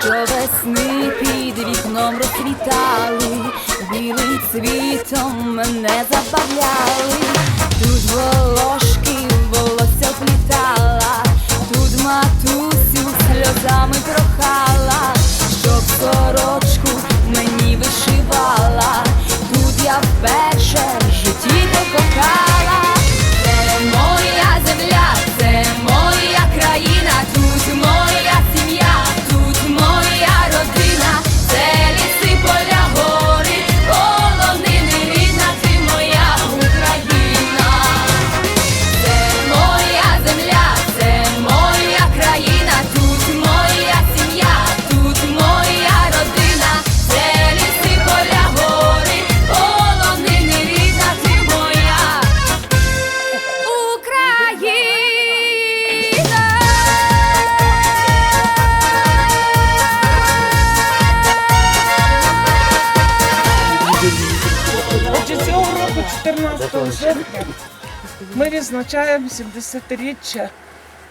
що весни під вікном розквітали, білим цвітом мене забавляли, тут волошки волосся плітала, тут матусю сльозами прохала, щоб сорочку мені вишивала, тут я вперше відзначаємо 70-річчя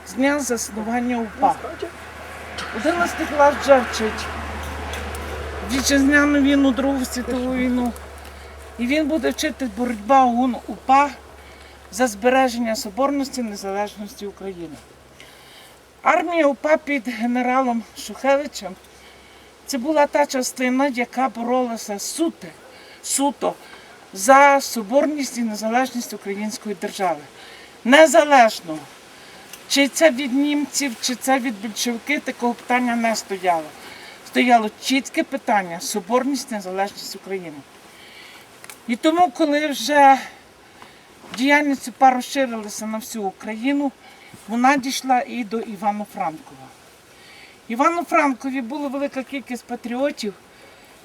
з дня заснування УПА. 11 клас вже вчить вітчизняну війну, Другу світову війну. І він буде вчити боротьба ОУН УПА за збереження соборності незалежності України. Армія УПА під генералом Шухевичем це була та частина, яка боролася суто, суто за соборність і незалежність української держави. Незалежно, чи це від німців, чи це від більшовиків, такого питання не стояло. Стояло чітке питання соборність, незалежність України. І тому, коли вже діяльність УПА розширилася на всю Україну, вона дійшла і до Івано-Франкова. Івано-Франкові була велика кількість патріотів,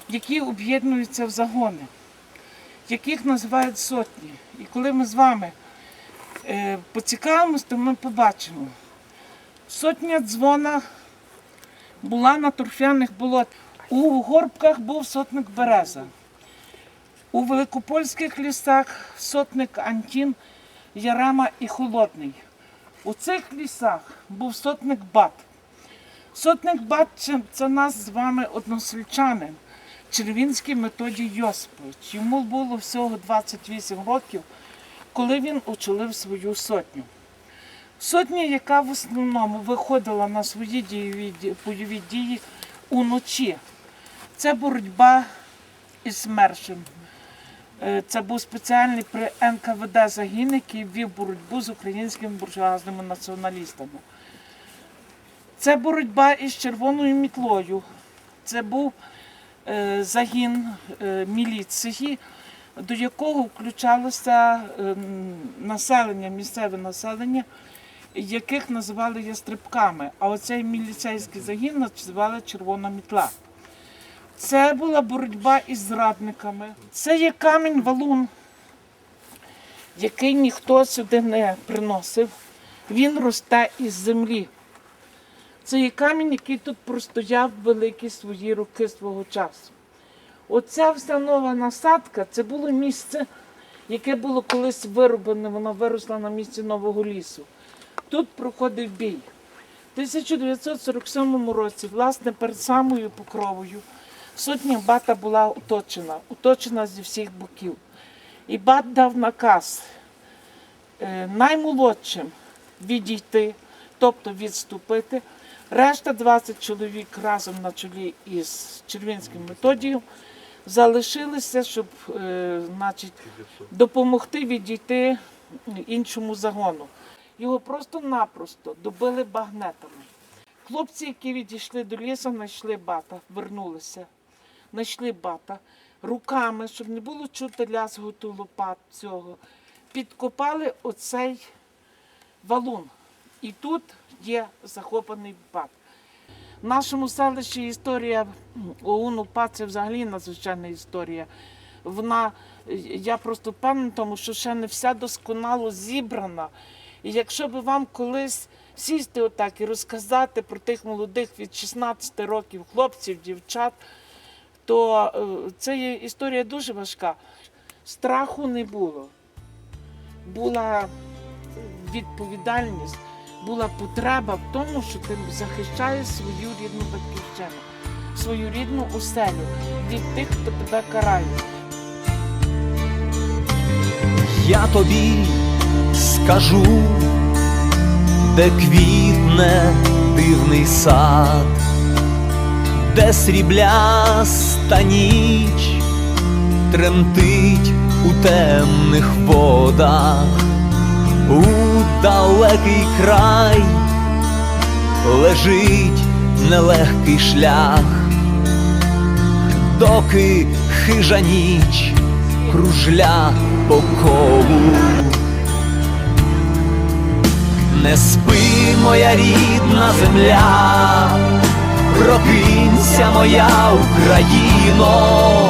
які об'єднуються в загони, яких називають сотні. І коли ми з вами поцікавимось, то ми побачимо. Сотня дзвона була на торфяних болот. У горбках був сотник Береза. У великопольських лісах сотник Антін, Ярема і Холодний. У цих лісах був сотник Бат. Сотник Бат це нас з вами односельчанин, Червінський Методій Йосипович. Йому було всього 28 років, коли він очолив свою сотню. Сотня, яка в основному виходила на свої бойові дії уночі. Це боротьба із СМЕРШем. Е, Це був спеціальний при НКВД загін, який вів боротьбу з українськими буржуазними націоналістами. Це боротьба із червоною мітлою. Це був е, загін е, міліції, до якого включалося е, населення, місцеве населення, яких називали ястрибками. А оцей міліцейський загін називали червона мітла. Це була боротьба із зрадниками. Це є камінь валун, який ніхто сюди не приносив. Він росте із землі. Це є камінь, який тут простояв великі свої роки свого часу. Оця вся нова насадка це було місце, яке було колись вироблене, воно виросло на місці нового лісу. Тут проходив бій. У 1947 році, власне, перед самою покровою, сотня бата була оточена, оточена зі всіх боків. І бат дав наказ е, наймолодшим відійти, тобто відступити. Решта 20 чоловік разом на чолі із Червінським методієм залишилися, щоб е, значить, допомогти відійти іншому загону. Його просто-напросто добили багнетами. Хлопці, які відійшли до лісу, знайшли бата, вернулися, знайшли бата руками, щоб не було чути лязготу лопат цього. Підкопали оцей валун. І тут є захопаний бат. В нашому селищі історія ОУН це взагалі надзвичайна історія. Вона, я просто впевнена, тому що ще не вся досконало зібрана. І якщо би вам колись сісти отак і розказати про тих молодих від 16 років хлопців, дівчат, то е, це є історія дуже важка. Страху не було. Була відповідальність, була потреба в тому, що ти захищаєш свою рідну батьківщину, свою рідну оселю від тих, хто тебе карає. Я тобі скажу, де квітне дивний сад, де срібляста ніч тремтить у темних водах, у далекий край лежить нелегкий шлях, доки хижа ніч кружля по колу. Не спи, моя рідна земля, прокинься, моя Україно,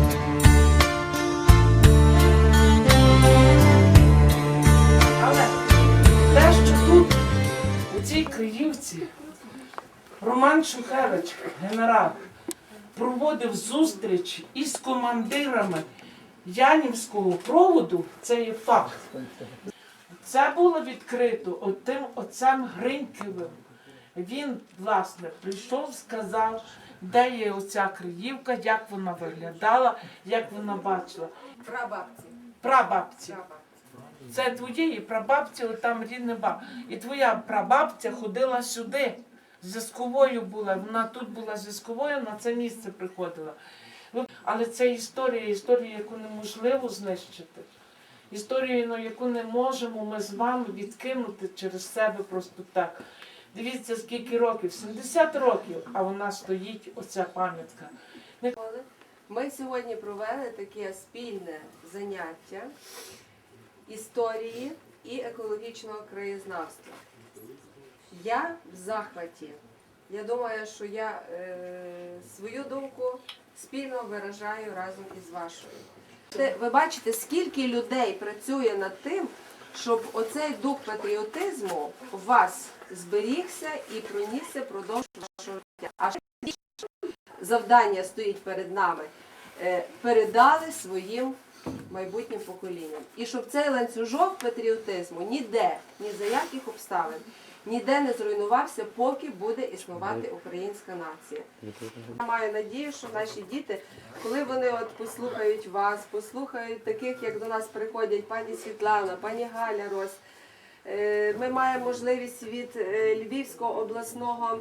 Роман Шухевич, генерал, проводив зустріч із командирами Янівського проводу, це є факт. Це було відкрито отим отцем Гриньківим. Він, власне, прийшов, сказав, де є оця Криївка, як вона виглядала, як вона бачила. Прабабці. Прабабці. Це твоєї прабабці, там рідне баб. І твоя прабабця ходила сюди. Зв'язковою була. Вона тут була зв'язковою, на це місце приходила. Але це історія, історія, яку неможливо знищити. Історію, ну, яку не можемо ми з вами відкинути через себе просто так. Дивіться, скільки років, 70 років, а вона стоїть, оця пам'ятка. Ми сьогодні провели таке спільне заняття історії і екологічного краєзнавства. Я в захваті. Я думаю, що я е, свою думку спільно виражаю разом із вашою. Ви бачите, скільки людей працює над тим, щоб оцей дух патріотизму у вас зберігся і пронісся продовж вашого життя. А ще завдання стоїть перед нами е, передали своїм майбутнім поколінням. І щоб цей ланцюжок патріотизму ніде, ні за яких обставин, ніде не зруйнувався, поки буде існувати українська нація. Я маю надію, що наші діти, коли вони от послухають вас, послухають таких, як до нас приходять пані Світлана, пані Галя Рось. Е, Ми маємо можливість від е, Львівського обласного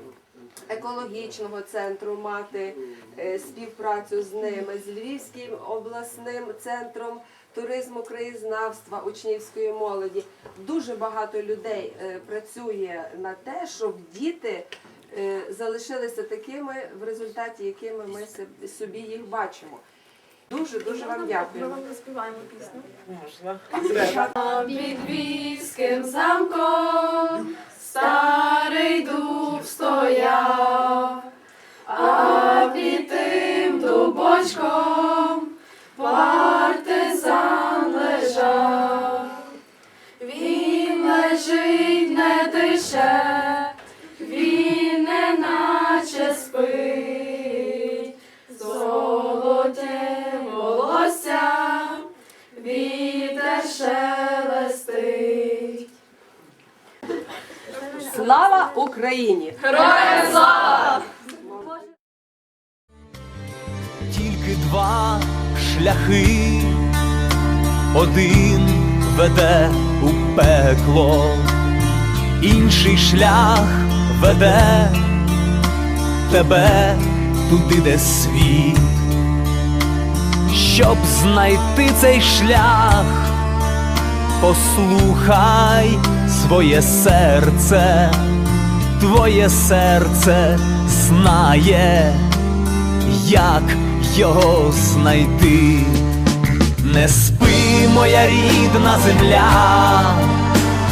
екологічного центру мати е, співпрацю з ними, з Львівським обласним центром туризму, краєзнавства, учнівської молоді. Дуже багато людей е, працює на те, щоб діти е, залишилися такими в результаті, якими ми собі їх бачимо. Дуже дуже вам дякую. заспіваємо пісню. Можна. Під Львівським замком старий дуб стояв, а під тим дубочком дише, він не наче спить, золоте волосся, вітер шелестить. Слава Україні! Героям слава! тільки два шляхи, один веде у пекло, інший шлях веде тебе туди, де світ. Щоб знайти цей шлях, послухай своє серце, твоє серце знає як його знайти. Не спи, моя рідна земля,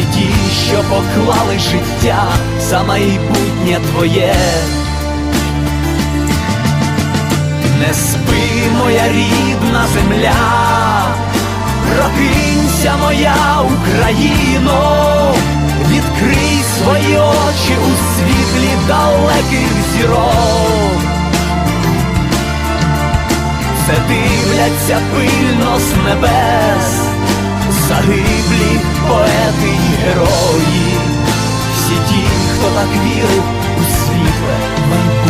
всі ті, що поклали життя за майбутнє твоє. Не спи, моя рідна земля, прокинься, моя Україно, відкрий свої очі у світлі далеких зірок. Це дивляться пильно з небес, загиблі поети і герої, всі ті, хто так вірив у світле